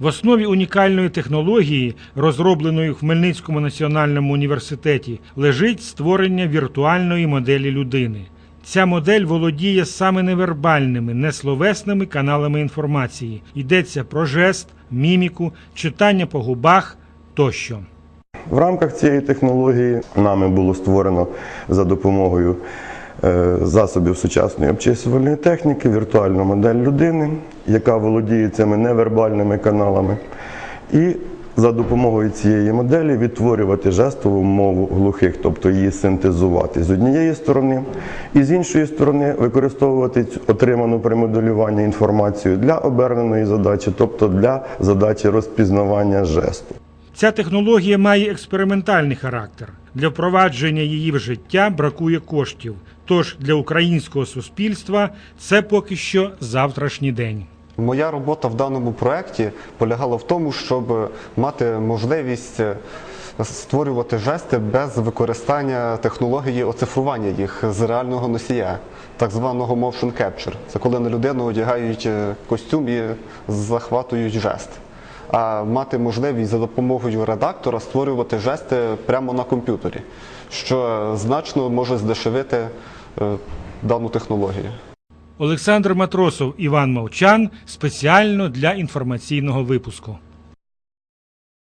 В основі унікальної технології, розробленої в Хмельницькому національному університеті, лежить створення віртуальної моделі людини. Ця модель володіє саме невербальними, несловесними каналами інформації. Йдеться про жест, міміку, читання по губах тощо. В рамках цієї технології нами було створено за допомогою засобів сучасної обчислювальної техніки віртуальну модель людини, яка володіє цими невербальними каналами. І за допомогою цієї моделі відтворювати жестову мову глухих, тобто її синтезувати з однієї сторони, і з іншої сторони використовувати отриману при моделюванні інформацію для оберненої задачі, тобто для задачі розпізнавання жесту. Ця технологія має експериментальний характер. Для впровадження її в життя бракує коштів. Тож для українського суспільства це поки що завтрашній день. Моя робота в даному проєкті полягала в тому, щоб мати можливість е, створювати жести без використання технології оцифрування їх з реального носія, так званого motion capture. Це коли на людину одягають е, костюм і захватують жест. Мати можливість за допомогою редактора створювати жести прямо на комп'ютері, що значно може здешевити е, дану технологію. Олександр Матросов, Іван Мовчан спеціально для інформаційного випуску.